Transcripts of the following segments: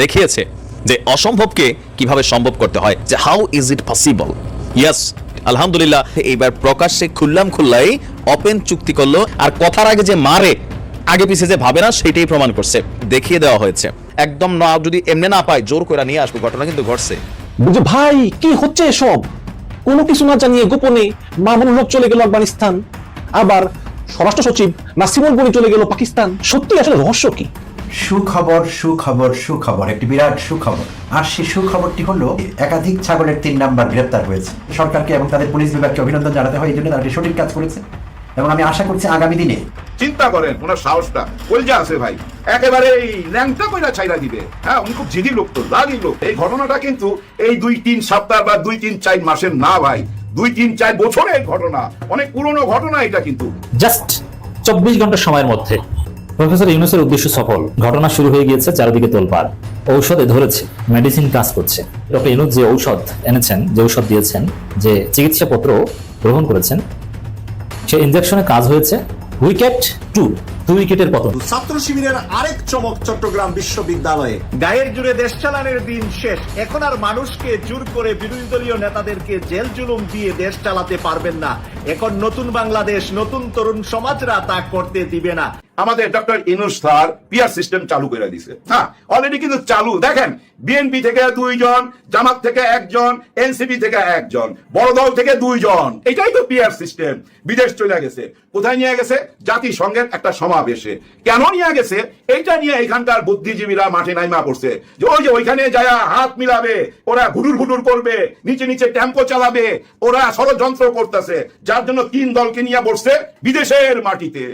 দেখিয়েছে যে অসম্ভবকে কীভাবে সম্ভব করতে হয়, যে how is it possible yes আলহামদুলিল্লাহ, এইবার প্রকাশ্যে খুললাম খুল্লাই ওপেন চুক্তি করল, আর কথার আগে যে মারে, আগে পিছিয়ে যে ভাবে না, সেটাই প্রমাণ করছে, দেখিয়ে দেওয়া হয়েছে। একদম না যদি এমনি না পায়, জোর করে নিয়ে আসবে, ঘটনা কিন্তু ঘটছে। বুঝে ভাই, কি হচ্ছে এসব? কোনো কিছু না জানিয়ে গোপনে মামুনুল হক চলে গেল আফগানিস্তান, আবার স্বরাষ্ট্র সচিব নাসিমুল গনি চলে গেল পাকিস্তান। সত্যি আসলে রহস্য কি? সুখবর সুখবর সুখবর একটি বিরাট সুখবর। আর সেই সুখবরটি হলো একাধিক ছাগলের তিন নাম্বার গ্রেপ্তার হয়েছে। সরকারকে এবং তাদের পুলিশ বিভাগকে অভিনন্দন জানাতে হয় এই জন্য তারা সঠিক কাজ করেছে। এবং আমি আশা করছি আগামী দিনে চিন্তা করেন ওনার সাহসটা কলজা আছে ভাই। একেবারে এই ল্যাংটা কইরা ছাইরা দিবে। হ্যাঁ উনি খুব জিদি লোক তো রাগি লোক। এই ঘটনাটা কিন্তু এই দুই তিন সপ্তাহ বা দুই তিন চার মাসের না ভাই। দুই তিন চার বছরের ঘটনা। অনেক পুরনো ঘটনা এটা কিন্তু। জাস্ট চব্বিশ ঘণ্টা সময়ের মধ্যে। প্রফেসর ইউনুসের উদ্দেশ্য সফল। ঘটনা শুরু হয়ে গিয়েছে চারিদিকে তোলপাড়। ঔষধে ধরেছে মেডিসিন কাজ করছে। ডক্টর ইউনুস যে ঔষধ এনেছেন, যে ঔষধ দিয়েছেন, যে চিকিৎসাপত্র গ্রহণ করেছেন, সে ইনজেকশনে কাজ হয়েছে উইকেট টু দুই উইকেটের পতন। ছাত্র শিবিরের আরেক চমক চট্টগ্রাম বিশ্ববিদ্যালয়ে। গায়ের জুড়ে দেশ চালানোর দিন শেষ। এখন আর মানুষকে জোর করে বিরোধী দলীয় নেতাদেরকে জেল জুলুম দিয়ে দেশ চালাতে পারবেন না। এখন নতুন বাংলাদেশ, নতুন তরুণ সমাজরা তা করতে দিবে না। আমাদের doctor Yunus sir peer system চালু করে দিছে। হ্যাঁ অলরেডি কিন্তু চালু। দেখেন বিএনপি থেকে দুইজন, জামাত থেকে একজন এনসিপি থেকে একজন, বড় দল থেকে দুইজন। এটাই তো পিয়ার সিস্টেম। বিদেশ চলে গেছে। কোথায় নিয়ে গেছে? জাতিসংঘের একটা সমাবেশে। কেন নিয়ে গেছে? এইটা নিয়ে এখানকার বুদ্ধিজীবীরা মাঠে নাইমা পড়ছে। যে ওই যে ওইখানে যায় হাত মিলাবে, ওরা ঘুটুর ঘুটুর করবে, নিচে নিচে টেম্পো চালাবে, ওরা ষড়যন্ত্র করতেছে। যার জন্য তিন দলকে নিয়ে বসছে বিদেশের মাটিতে।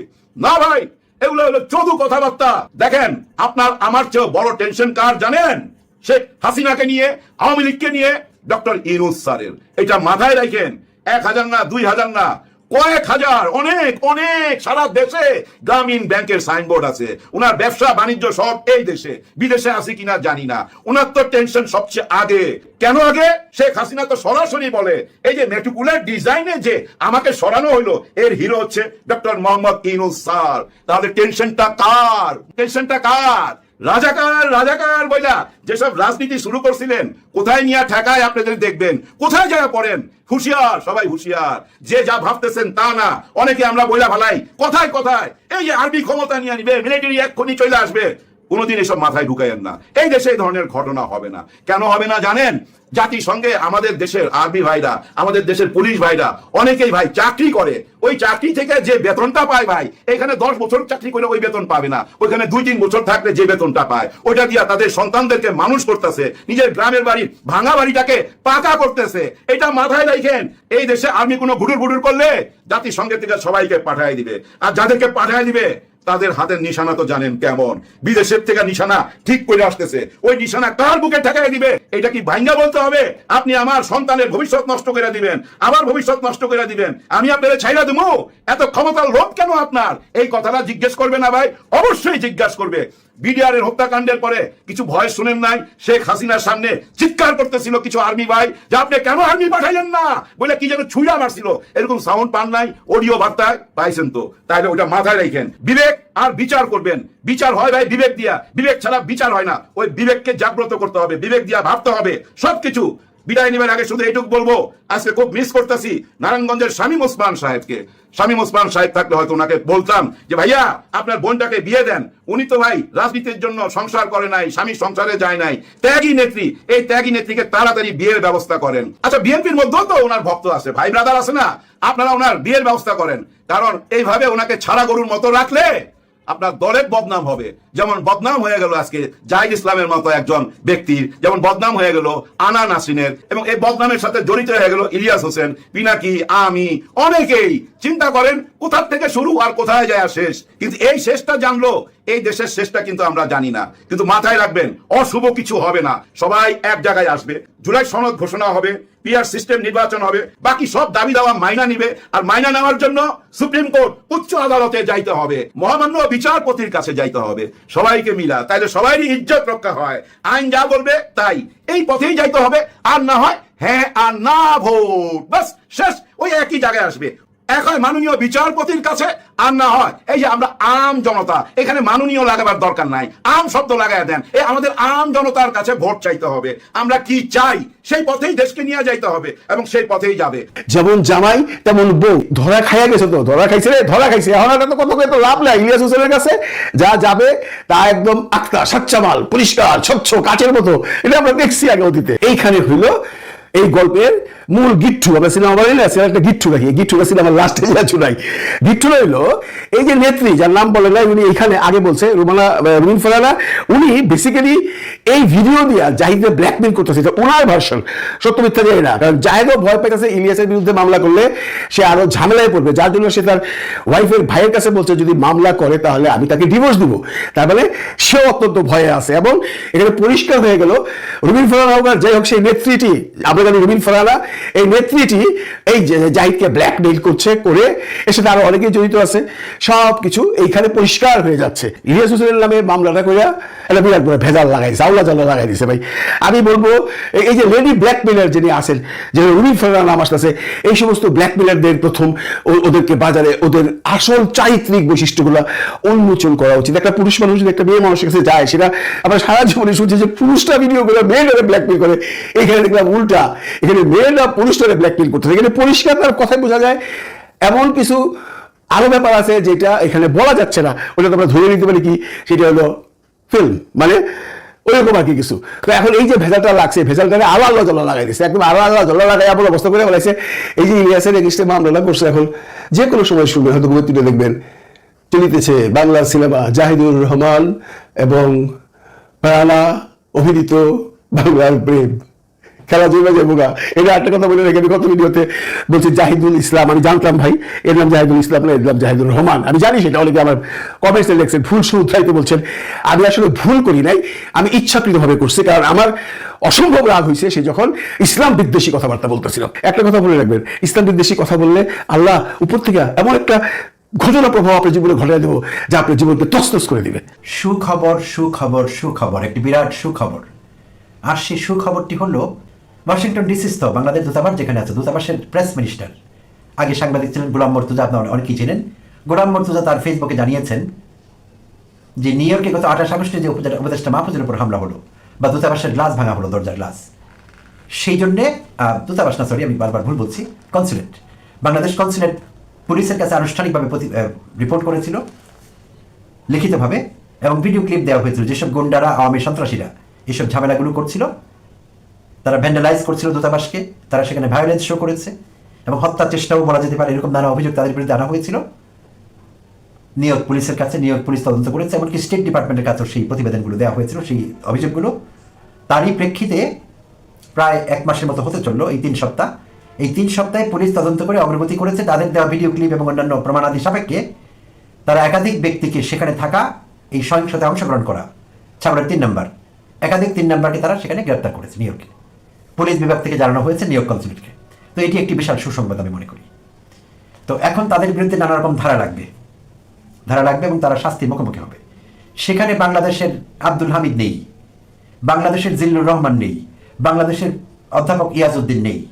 না ভাই এগুলো হলো চদু কথাবার্তা। দেখেন, আপনার, আমার চেয়েও বড় টেনশন কার জানেন? শেখ হাসিনাকে নিয়ে, আওয়ামী লীগকে নিয়ে, ডক্টর ইনুস স্যারের। এটা মাথায় রাখেন, এক হাজার না, দুই হাজার না। কয়েক হাজার, অনেক অনেক সারা দেশে গ্রামীণ ব্যাংকের সাইনবোর্ড আছে। ওনার ব্যবসা বাণিজ্য সব এই দেশে। বিদেশে আছে কিনা জানি না। ওনার তো টেনশন সবচেয়ে আগে। কেন আগে? শেখ হাসিনা তো সরাসরি বলে, এই যে মেটুকুলার ডিজাইনে যে আমাকে সরানো হলো এর হিরো হচ্ছে ডক্টর মোহাম্মদ ইনুস স্যার। তাহলে টেনশনটা কার? টেনশনটা কার? রাজাকার রাজাকার বইলা যেসব রাজনীতি শুরু করছিলেন, কোথায় নিয়ে ঠেকায় আপনাদের দেখবেন? কোথায় যারা পড়েন? হুঁশিয়ার, সবাই হুঁশিয়ার। যে যা ভাবতেছেন তা না। অনেকে আমরা বইলা ভালাই কোথায় কোথায়, এই যে আর্মি ক্ষমতা নিয়ে নিবে মিলিটারি এক্ষুনি চলে আসবে। কোনোদিন এসব মাথায় ঢুকাইয়েন না। এই দেশে এই ধরনের ঘটনা হবে না। কেন হবে না জানেন? জাতিসংঘে আমাদের দেশের আর্মি ভাইরা, আমাদের দেশের পুলিশ ভাইরা, অনেকেই ভাই চাকরি করে। ওই চাকরি থেকে যে বেতনটা পায় ভাই, এখানে দশ বছর চাকরি করে ওই বেতন পাবে না। ওইখানে দুই তিন বছর থাকলে যে বেতনটা পায়, ওইটা দিয়া তাদের সন্তানদেরকে মানুষ করতেছে। নিজের গ্রামের বাড়ি, ভাঙা বাড়িটাকে পাকা করতেছে। এটা মাথায় রাখেন এই দেশে আর্মি কোনো ঘুটুর ঘুটুর করলে জাতিসংঘের থেকে সবাইকে পাঠায় দিবে। আর যাদেরকে পাঠায় দিবে তাদের হাতের নিশানা তো জানেন কেমন। বিদেশের থেকে নিশানা ঠিক করে আসতেছে। ওই নিশানা কার বুকে ঠেকাই দিবে? এটা কি ভাইঙ্গা বলতে হবে? আপনি আমার সন্তানের ভবিষ্যৎ নষ্ট করে দিবেন, আমার ভবিষ্যৎ নষ্ট করে দিবেন। আমি আপনাদের ছাইরা দেবো এত ক্ষমতার লোভ কেন আপনার? এই কথাটা জিজ্ঞেস করবে না ভাই? অবশ্যই জিজ্ঞাসা করবে। বিডিআর এর হত্যাকাণ্ডের পরে কিছু ভয় শুনেন নাই। শেখ হাসিনার সামনে চিৎকার করতেছিল কিছু আর্মি ভাই, যে আপনি কেন আর্মি পাঠাইলেন না? বলে কি যেন ছুঁড়া মারছিল। এরকম সাউন্ড পান নাই অডিও বার্তায় পাইছেন তো। তাইলে ওটা মাথায় রাখেন বিবেক আর বিচার করবেন। বিচার হয় ভাই বিবেক দিয়া। বিবেক ছাড়া বিচার হয় না। ওই বিবেককে জাগ্রত করতে হবে, বিবেক দিয়া ভাবতে হবে। সবকিছু বিদায় নেবার আগে শুধু এইটুকু বলব, আজকে খুব মিস করতেছি নারায়ণগঞ্জের শামীম ওসমান সাহেবকে। শামীম ওসমান সাহেব থাকলে হয়তো ওনাকে বলতাম যে, ভাইয়া, আপনার বোনটাকে বিয়ে দেন। উনি তো ভাই রাজনীতির জন্য সংসার করে নাই, স্বামী সংসারে যায় নাই। ত্যাগী নেত্রী, এই ত্যাগী নেত্রীকে তাড়াতাড়ি বিয়ের ব্যবস্থা করেন। আচ্ছা বিএনপির মধ্যেও তো ওনার ভক্ত আছে। ভাই ব্রাদার আছে না? আপনারা ওনার বিয়ের ব্যবস্থা করেন। কারণ এইভাবে ওনাকে ছাড়া গরুর মতো রাখলে আপনার দলের বদনাম হবে। যেমন বদনাম হয়ে গেল আজকে জাহিদ ইসলামের মতো একজন ব্যক্তির যেমন বদনাম হয়ে গেল আনা নাসিনের এবং এই বদনামের সাথে জড়িত হয়ে গেল ইলিয়াস হোসেন, পিনাকি, আমি, অনেকেই। চিন্তা করেন কোথার থেকে শুরু আর কোথায় যায় শেষ? কিন্তু এই শেষটা জানলো এই দেশের শেষটা কিন্তু আমরা জানি না। কিন্তু মাথায় রাখবেন, অশুভ কিছু হবে না। সবাই এক জায়গায় আসবে। জুলাই সনদ ঘোষণা হবে, পিআর সিস্টেম নির্বাচন হবে। বাকি সব দাবি দাওয়া মাইনা নিবে। আর মাইনা নেওয়ার জন্য সুপ্রিম কোর্ট উচ্চ আদালতে যাইতে হবে। মহামান্য বিচারপতির কাছে যাইতে হবে। সবাইকে মিলা। তাইলে সবারই ইজ্জত রক্ষা হয়। আইন যা বলবে, তাই। এই পথেই যাইতে হবে। আর না হয় হ্যাঁ আর না, ভোট। বাস, শেষ। ওই একই জায়গায় আসবে। এক হয় মাননীয় বিচারপতির কাছে, আর না হয় এই যে আমরা আম জনতা, এখানে মাননীয় লাগাবার দরকার নাই। আম শব্দ লাগাই দেন। এই আমাদের আম জনতার কাছে ভোট চাইতে হবে। আমরা কি চাই? সেই পথেই দেশকে নিয়ে যাইতে হবে এবং সেই পথেই যাবে। যেমন জামাই, তেমন বউ। ধরা খাইয়া গেছে তো, ধরা খাইছে রে, ধরা খাইছে। এখন আর তো কত তো লাভ নাই, ইলিয়াস হোসেনের কাছে। যা যাবে, তা একদম আক্কা সাচ্চা মাল পরিষ্কার, স্বচ্ছ, কাচের মতো। এটা আমরা দেখছি আগে অতীতে। এইখানে হইল এই গল্পের মূল গিট্টু, আমরা সিনেমা বানাই না সিনেমা একটা গিট্টু রাখি গিট্টুটা সিনেমার লাস্টে যা চুনাই গিট্টু হইল এই যে নেত্রী, যার নাম বলে না উনি এখানে আগে বলছে রুমানা রুমিন ফরানা, উনি বেসিক্যালি এই ভিডিও দিয়া জাহিদকে ব্ল্যাকমেল করতেছে, এটা ওনার ভার্সন সত্য মিথ্যা যায় না, কারণ জাহিদও ভয় পাইতেছে ইলিয়াসের বিরুদ্ধে মামলা করলে, সে আরও ঝামেলায় পড়বে, যার জন্য সে তার ওয়াইফের ভাইয়ের কাছে বলছে, যদি মামলা করে, তাহলে আমি তাকে ডিভোর্স দিব। তার মানে সেও অত্যন্ত ভয়ে আছে, এবং এখানে পরিষ্কার হয়ে গেল, রুমিন ফরানা হোক যাই হোক, সেই নেত্রীটি, আমরা জানি রুমিন ফরানা এই নেত্রীটি এই জাহিদকে ব্ল্যাকমেইল করছে, করে এর সাথে আরও অনেকেই জড়িত আছে। সব কিছু এইখানে পরিষ্কার হয়ে যাচ্ছে। ইলিয়াস হোসেনের নামে মামলাটা কইরা একটা বিরাট বড় ভেজাল লাগাই, জাউলা জাউলা লাগাই দিছে ভাই। আমি বলব, এই- যে লেডি ব্ল্যাকমেলার যিনি আছেন, যে রুমিন ফেরার নাম আসতেছে, এই সমস্ত ব্ল্যাকমেলারদের প্রথম ওদেরকে বাজারে ওদের আসল চারিত্রিক বৈশিষ্ট্যগুলো উন্মোচন করা উচিত। একটা পুরুষ মানুষ যদি একটা মেয়ে মানুষের কাছে যায়, সেটা আমরা সারা জীবনে শুনছি যে পুরুষরা ভিডিও করে মেয়েরা ব্ল্যাকমেল করে। এখানে দেখলাম উল্টা, এখানে মেয়েরা পুরুষরা ব্ল্যাকমেল করতেছে। এখানে পরিষ্কার তার কথায় বোঝা যায়। এমন কিছু আরও ব্যাপার আছে যেটা এখানে বলা যাচ্ছে না। ওটা তো আমরা ধরে নিতে পারি কি? সেটা হলো ফিল্ম মানে ওইরকম আর কি কিছু। তো এখন এই যে ভেজালটা লাগছে, ভেজালটাকে আলো আল্লাহ জলা লাগাই দিচ্ছে একদম আলো আল্লাহ জলা লাগাই এমন অবস্থা করে বলেছে এই যে ইলিয়াসের এগেস্টে মামলাটা করছে এখন, যে কোনো সময় শুনবেন, হয়তো তুলে দেখবেন। চলিতেছে বাংলা সিনেমা জাহিদুর রহমান এবং রানা অভিনীত বাংলার প্রেম। খেলা জমে যাব গা। এটা একটা কথা বলে রেখে আমি কত ভিডিওতে বলছি জাহিদুল ইসলাম, আমি জানতাম ভাই, এর নাম জাহিদুল ইসলাম না, এর নাম জাহিদুর রহমান। আমি জানি সেটা, অনেকে আমার কমেন্টসে দেখছেন, ভুল উৎসাহিত বলছেন। আমি আসলে ভুল করি নাই, আমি ইচ্ছাকৃতভাবে করছি, কারণ আমার অসম্ভব রাগ হয়েছে সে যখন ইসলাম বিদ্বেষী কথাবার্তা বলতেছিল। একটা কথা বলে রাখবেন, ইসলাম বিদ্বেষী কথা বললে আল্লাহ উপর থেকে এমন একটা ঘটনা প্রভাব আপনার জীবনে ঘটাই দেবো, যা আপনার জীবনকে তসতস করে দিবে। সুখবর সুখবর সুখবর, একটি বিরাট সুখবর। আর সেই সুখবরটি হলো ওয়াশিংটন ডিসিস্থ বাংলাদেশ দূতাবাস যেখানে আছে, দূতাবাসের প্রেস মিনিস্টার আগে সাংবাদিক ছিলেন গোলাম মর্তুজা আপনার অনেকেই ছিলেন গোলাম মর্তুজা তার ফেসবুকে জানিয়েছেন যে নিউ ইয়র্কে গত আঠাশ আগস্টে যে উপদেষ্টা মাহফুজের উপর হামলা হলো বা দূতাবাসের গ্লাস ভাঙা হলো, দরজার গ্লাস। সেই জন্যে দূতাবাস না সরি আমি বারবার ভুল বলছি কনসুলেট বাংলাদেশ কনসুলেট পুলিশের কাছে আনুষ্ঠানিকভাবে রিপোর্ট করেছিল, লিখিতভাবে, এবং ভিডিও ক্লিপ দেওয়া হয়েছিল। যেসব গুন্ডারা, আওয়ামী সন্ত্রাসীরা, এসব ঝামেলাগুলো করছিল তারা ভ্যান্ডালাইজ করছিল দূতাবাসকে, তারা সেখানে ভায়োলেন্স শো করেছে এবং হত্যার চেষ্টাও বলা যেতে পারে, এরকম নানা অভিযোগ তাদের বিরুদ্ধে আনা হয়েছিল। নিউ ইয়র্ক পুলিশের কাছে নিউ ইয়র্ক পুলিশ তদন্ত করেছে, এমনকি স্টেট ডিপার্টমেন্টের কাছেও সেই প্রতিবেদনগুলো দেওয়া হয়েছিল, সেই অভিযোগগুলো। তারই প্রেক্ষিতে প্রায় এক মাসের মতো হতে চলল এই তিন সপ্তাহ। এই তিন সপ্তাহে পুলিশ তদন্ত করে অগ্রগতি করেছে, তাদের দেওয়া ভিডিও ক্লিপ এবং অন্যান্য প্রমাণাদি সাপেক্ষে তারা একাধিক ব্যক্তিকে সেখানে থাকা, এই সহিংসতায় অংশগ্রহণ করা। ছাগলের তিন নম্বর। একাধিক তিন নম্বরকে তারা সেখানে গ্রেপ্তার করেছে নিউ ইয়র্কে পুলিশ বিভাগ থেকে জানানো হয়েছে ইয়র্ক কনসুলেটকে তো এটি একটি বিশাল সুসংবাদ আমি মনে করি। তো এখন তাদের বিরুদ্ধে নানা রকম ধারা লাগবে। ধারা লাগবে এবং তারা শাস্তির মুখোমুখি হবে। সেখানে বাংলাদেশের আব্দুল হামিদ নেই। বাংলাদেশের জিল্লুর রহমান নেই। বাংলাদেশের অধ্যাপক ইয়াজউদ্দিন নেই।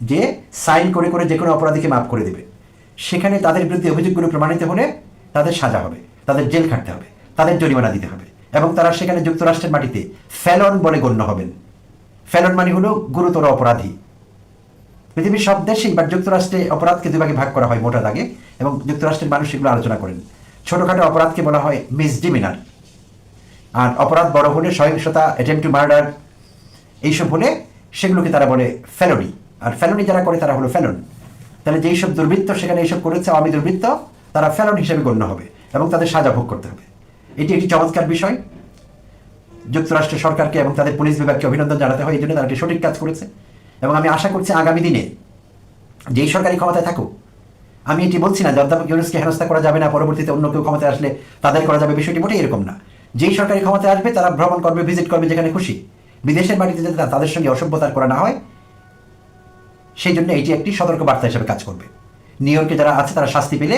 যে সাইন করে করে যে কোনো অপরাধীকে মাফ করে দেবে। সেখানে তাদের বিরুদ্ধে অভিযোগগুলো প্রমাণিত হলে তাদের সাজা হবে, তাদের জেল খাটতে হবে, তাদের জরিমানা দিতে হবে এবং তারা সেখানে যুক্তরাষ্ট্রের মাটিতে ফেলন বলে গণ্য হবেন। ফেলন মানে হলো গুরুতর অপরাধী। পৃথিবীর সব দেশেই বা যুক্তরাষ্ট্রে অপরাধকে দুভাগে ভাগ করা হয় মোটা দাগে এবং যুক্তরাষ্ট্রের মানুষ এগুলো আলোচনা করেন। ছোটখাটো অপরাধকে বলা হয় মিসডিমিনার। আর অপরাধ বড় হলে সহিংসতা অ্যাটেম্প টু মার্ডার এইসব হলে সেগুলোকে তারা বলে ফেলনি। আর ফেলনি যারা করে, তারা হলো ফেলন। তাহলে যেই সব দুর্বৃত্ত সেখানে এইসব করেছে আওয়ামী দুর্বৃত্ত তারা ফেলন হিসেবে গণ্য হবে এবং তাদের সাজা ভোগ করতে হবে। এটি একটি চমৎকার বিষয়। যুক্তরাষ্ট্র সরকারকে এবং তাদের পুলিশ বিভাগকে অভিনন্দন জানাতে হয়, এই জন্য তারা সঠিক কাজ করেছে। এবং আমি আশা করছি আগামী দিনে যেই সরকারি ক্ষমতায় থাকুক, আমি এটি বলছি না যে অধ্যাপক ইউনুসকে হেনস্থা করা যাবে না, পরবর্তীতে অন্য কেউ ক্ষমতায় আসলে তাদের করা যাবে, বিষয়টি মোটেই এরকম না। যেই সরকারি ক্ষমতায় আসবে, তারা ভ্রমণ করবে, ভিজিট করবে যেখানে খুশি। বিদেশের বাড়িতে যাতে তাদের সঙ্গে অসভ্যতার করা না হয়, সেই জন্য এটি একটি সতর্ক বার্তা হিসেবে কাজ করবে। নিউ ইয়র্কে যারা আছে, তারা শাস্তি পেলে,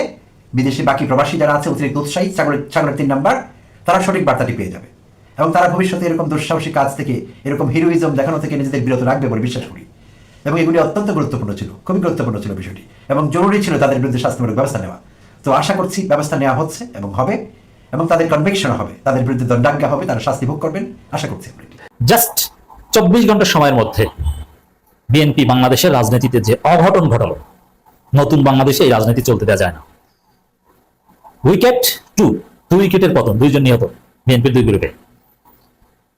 বিদেশি বাকি প্রবাসী যারা আছে, অতিরিক্ত উৎসাহী চাকরের তিন নাম্বার, তারা সঠিক বার্তাটি পেয়ে যাবে। এবং তারা ভবিষ্যতে এরকম দুঃসাহসী কাজ থেকে, এরকম হিরোইজম দেখানো থেকে নিজেদের বিরত রাখবে বলে বিশ্বাস করি। এবং এগুলি অত্যন্ত গুরুত্বপূর্ণ ছিল, খুবই গুরুত্বপূর্ণ ছিল বিষয়টি। এবং জরুরি ছিল তাদের বিরুদ্ধে শাস্তিমূলক ব্যবস্থা নেওয়া। তো আশা করছি ব্যবস্থা নেওয়া হচ্ছে এবং হবে, এবং তাদের কনভিকশন হবে। তাদের বিরুদ্ধে দণ্ডাজ্ঞা হবে, তারা শাস্তি ভোগ করবেন, আশা করছি জাস্ট চব্বিশ ঘণ্টা সময়ের মধ্যে বিএনপি বাংলাদেশের রাজনীতিতে যে অঘটন ঘটল, নতুন বাংলাদেশে এই রাজনীতি চলতে দেওয়া যায় না। উইকেট টু দুই উইকেটের পতন, দুইজন নিহত বিএনপির দুই গ্রুপে।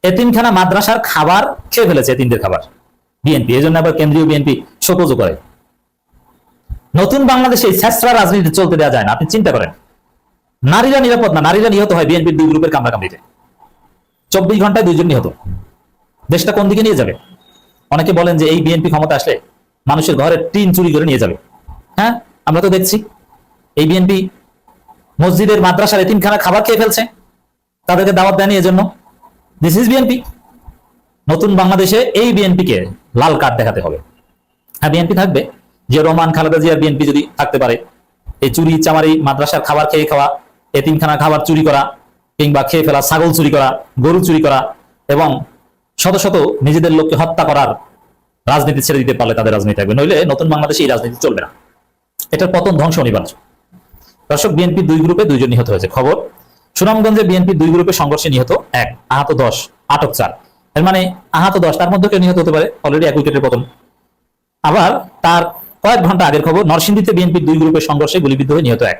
এতিমখানা মাদ্রাসার খাবার খেয়ে ফেলেছে এতিমদের খাবার। বিএনপি এই জন্য আবার কেন্দ্রীয় বিএনপি শোকজও করে। নতুন বাংলাদেশে এই রাজনীতি চলতে দেওয়া যায় না, আপনি চিন্তা করেন। নারীরা নিরাপদ না, নারীরা নিহত হয় বিএনপির দুই গ্রুপের কামড়াকামড়িতে। চব্বিশ ঘন্টায় দুইজন নিহত। দেশটা কোন দিকে নিয়ে যাবে? অনেকে বলেন যে এই বিএনপি ক্ষমতা আসলে মানুষের ঘরে টিন চুরি করে নিয়ে যাবে। হ্যাঁ আমরা তো দেখছি। এই বিএনপি মসজিদের, মাদ্রাসার এতিমখানা খাবার খেয়ে ফেলছে। তাদেরকে দাওয়াত দেয়নি এজন্য। দিস ইজ বিএনপি নতুন বাংলাদেশে এই বিএনপিকে লাল কার্ড দেখাতে হবে। হ্যাঁ বিএনপি থাকবে। যে রোমান খালেদা জিয়ার বিএনপি যদি থাকতে পারে, এই চুরি, চামারি, মাদ্রাসার খাবার খেয়ে খাওয়া এতিমখানা খাবার চুরি করা, কিংবা খেয়ে ফেলা ছাগল চুরি করা, গরু চুরি করা, এবং শত শত নিজেদের লোককে হত্যা করার রাজনীতি ছেড়ে দিতে পারলে তাদের রাজনীতি থাকবে। নইলে নতুন বাংলাদেশে এই রাজনীতি চলবে না। এটার পতন ধ্বংস অনিবার্য। দর্শক বিএনপি দুই গ্রুপে দুইজন নিহত হয়েছে। খবর সুনামগঞ্জে বিএনপি দুই গ্রুপে সংঘর্ষে নিহত এক, আহত দশ, আটক চার। এর মানে আহত দশ, তার মধ্যে কেউ নিহত হতে পারে। অলরেডি এক উইকেটের পতন। আবার তার কয়েক ঘণ্টা আগের খবর, নরসিংদীতে বিএনপির দুই গ্রুপের সংঘর্ষে গুলিবিদ্ধ হয়ে নিহত এক।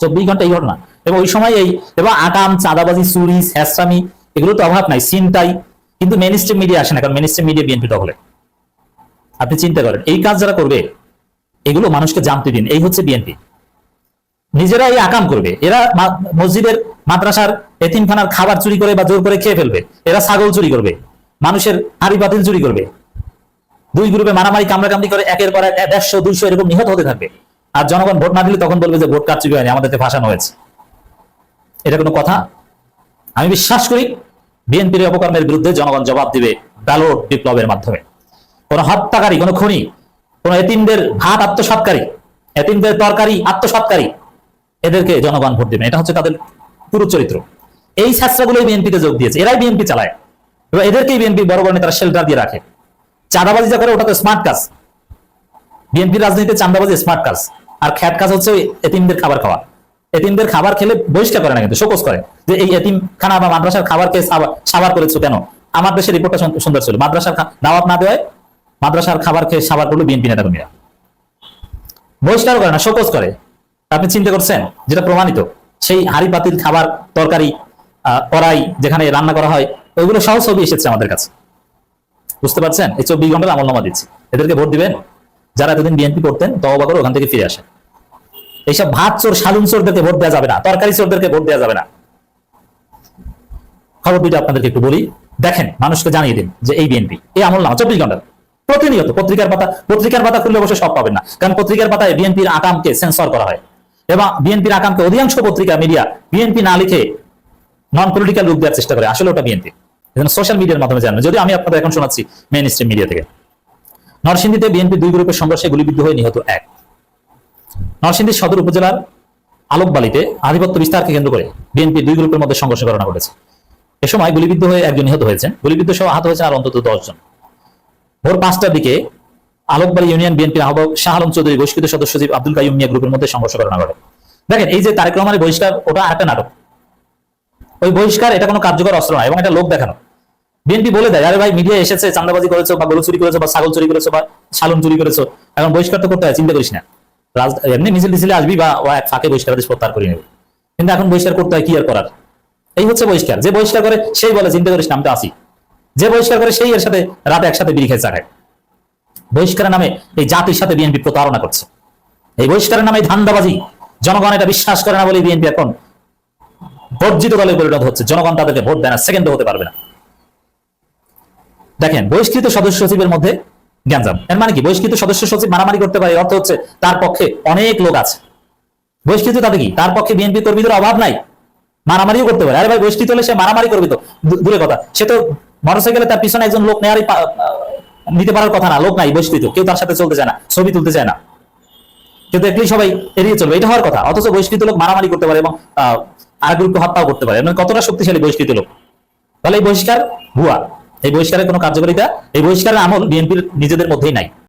চব্বিশ ঘণ্টা এই ঘটনা। এবং ওই সময় এই, এবং আকাম চাঁদাবাজি, চুরি হ্যাসরামি এগুলো তো অভাব নাই চিন্তাই কিন্তু মেন স্ট্রিম মিডিয়া আসে না, কারণ মেন স্ট্রিম মিডিয়া বিএনপি দখলে। আপনি চিন্তা করেন, এই কাজ যারা করবে, এগুলো মানুষকে জানতে দিন। এই হচ্ছে বিএনপি নিজেরা এই আকাম করবে। এরা মসজিদের, মাদ্রাসার, এতিমখানার খাবার চুরি করে বা জোর করে খেয়ে ফেলবে। এরা ছাগল চুরি করবে। মানুষের হাড়ি বাতিল চুরি করবে। দুই গ্রুপে মারামারি, কামড়াকামড়ি করে একের পর এক দুইশো এরকম নিহত হতে থাকবে। আর জনগণ ভোট না দিলে তখন বলবে যে ভোট কারচুপি হয়নি আমাদেরকে ফাঁসানো হয়েছে। এটা কোনো কথা? আমি বিশ্বাস করি বিএনপির অপকর্মের বিরুদ্ধে জনগণ জবাব দিবে ব্যালট বিপ্লবের মাধ্যমে। কোনো হত্যাকারী, কোন খুনি, কোনো এতিমদের ভাত আত্মসৎকারী, এতিমদের তরকারি আত্মসৎকারী এদেরকে জনগণ ভোট দেবে এটা হচ্ছে তাদের পুরো চরিত্র। এই শাস্ত্রগুলোই বিএনপিতে যোগ দিয়েছে। এরাই বিএনপি চালায়। এবার এদেরকেই বিএনপি বড় বড় নেতারা শেল্টার দিয়ে রাখে। চাঁদাবাজি যা করে ওটা তো স্মার্ট কাজ। বিএনপির রাজনীতিতে চাঁদাবাজি স্মার্ট কাজ। আর খ্যাত কাজ হচ্ছে এতিমদের খাবার খাওয়া। এতিমদের খাবার খেলে বহিষ্কার করে না কিন্তু শোকস করে যে এই এতিম খানা বা মাদ্রাসার খাবার খেয়ে সাবার করেছ কেন? আমার দেশের রিপোর্টটা সুন্দর ছিল। মাদ্রাসার দাওয়াত না দেওয়ায় মাদ্রাসার খাবার খেয়ে সাবার করল বিএনপি নেতা কর্মীরা বহিষ্কার করে না শোকস করে। আপনি চিন্তা করছেন যেটা প্রমাণিত, সেই হাড়ি পাতিল খাবার, তরকারি কড়াই যেখানে রান্না করা হয়, ওইগুলো সহ ছবি এসেছে আমাদের কাছে। বুঝতে পারছেন? এই চব্বিশ ঘণ্টার আমল নামা দিচ্ছি। এদেরকে ভোট দিবেন? যারা এতদিন বিএনপি করতেন তবা ওখান থেকে ফিরে আসেন। এইসব ভাত চোর শালুন চোরদেরকে ভোট দেওয়া যাবে না, তরকারি চোরদেরকে ভোট দেওয়া যাবে না। খবর দুইটা আপনাদেরকে একটু বলি। দেখেন, মানুষকে জানিয়ে দিন যে এই বিএনপি এই আমল নামা চব্বিশ ঘণ্টা প্রতিনিয়ত পত্রিকার পাতা পত্রিকার পাতা খুললে অবশ্যই সব পাবেন না। কারণ পত্রিকার পাতায় বিএনপির আকামকে সেন্সর করা হয়। এবং বিএনপির আকামকে অধিকাংশ পত্রিকা মিডিয়া বিএনপি না লিখে নন পলিটিক্যাল রূপ দেওয়ার চেষ্টা করে। আসলে ওটা বিএনপি সোশ্যাল মিডিয়ার মাধ্যমে জানেন যদি আমি আপনাদের এখন শোনাচ্ছি মেন স্ট্রিম মিডিয়া থেকে। নরসিংদীতে বিএনপি দুই গ্রুপের সংঘর্ষে গুলিবিদ্ধ হয়ে নিহত এক। নরসিংদী সদর উপজেলার আলোকবালিতে আধিপত্য বিস্তারকে কেন্দ্র করে বিএনপি দুই গ্রুপের মধ্যে সংঘর্ষ ঘটনা ঘটেছে। এ সময় গুলিবিদ্ধ হয়ে একজন নিহত হয়েছেন। গুলিবিদ্ধ সহ আহত হয়েছেন আর অন্তত দশ জন ভোর পাঁচটার দিকে আলোকবাড়ি ইউনিয়ন বিএনপির আহ্বায়ক শাহ আলম চৌধুরী, বহিষ্কৃত সদস্য সচিব আব্দুল কাইম মিয়া গ্রুপের মধ্যে সংঘর্ষ ঘটনা ঘটে দেখেন, এই যে তারেক রহমানের বহিষ্কার, ওটা একটা নাটক। ওই বহিষ্কার, এটা কোনো কার্যকর অস্ত্র নয়, এবং এটা লোক দেখানো। বিএনপি বলে দেয়, আরে ভাই মিডিয়া এসেছে চান্দাবাজি করেছ বা গরু চুরি করেছ বা ছাগল চুরি করেছ বা শালুন চুরি করেছ, এখন বহিষ্কার তো করতে হয়, চিন্তা করিস না। এমনি মিছিল মিছিলে আসবি বা ও এক ফাঁকে বহিষ্কার প্রত্যাহার করে নেবে। কিন্তু এখন বহিষ্কার করতে হয় কি আর করার? এই হচ্ছে বহিষ্কার। যে বহিষ্কার করে, সেই বলে, চিন্তা করিস না, আমি তো আসি যে বহিষ্কার করে, সেই এর সাথে রাতে একসাথে বিড়ি খেয়ে চা খায়। বহিষ্কারের নামে এই জাতির সাথে বিএনপি প্রতারণা করছে। এই বহিষ্কারের নামে ধান্দাবাজি জনগণ এটা বিশ্বাস করে না বলে বিএনপি এখন বর্জিত দলে পরিণত হচ্ছে। জনগণ তাদেরকে ভোট দেয় না সেকেন্ডও হতে পারবে না। দেখেন বহিষ্কৃত সদস্য সচিবের মধ্যে গ্যাঞ্জাম। এর মানে কি? বহিষ্কৃত সদস্য সচিব মারামারি করতে পারে অর্থ হচ্ছে তার পক্ষে অনেক লোক আছে। বহিষ্কৃত তাতে কি? তার পক্ষে বিএনপি কর্মীদের অভাব নাই। মারামারিও করতে পারে। আরে ভাই বহিষ্কৃত হলে সে মারামারি করবে তো। দূরে কথা। সে তো মোটরসাইকেলে তার পিছনে একজন লোক আহ, নিতে পারার কথা না, লোক নাই বহিষ্কৃত কেউ তার সাথে চলতে চায় না, ছবি তুলতে চায় না। কিন্তু দেখলেই সবাই এড়িয়ে চলবে, এটা হওয়ার কথা, অথচ বহিষ্কৃত লোক মারামারি করতে পারে এবং আর গ্রুপকে হত্যাও করতে পারে মানে কতটা শক্তিশালী বহিষ্কৃত লোক। তাহলে এই বহিষ্কার ভুয়া, এই বহিষ্কারের কোনো কার্যকারিতা, এই বহিষ্কারের আমল বিএনপির নিজেদের মধ্যেই নাই।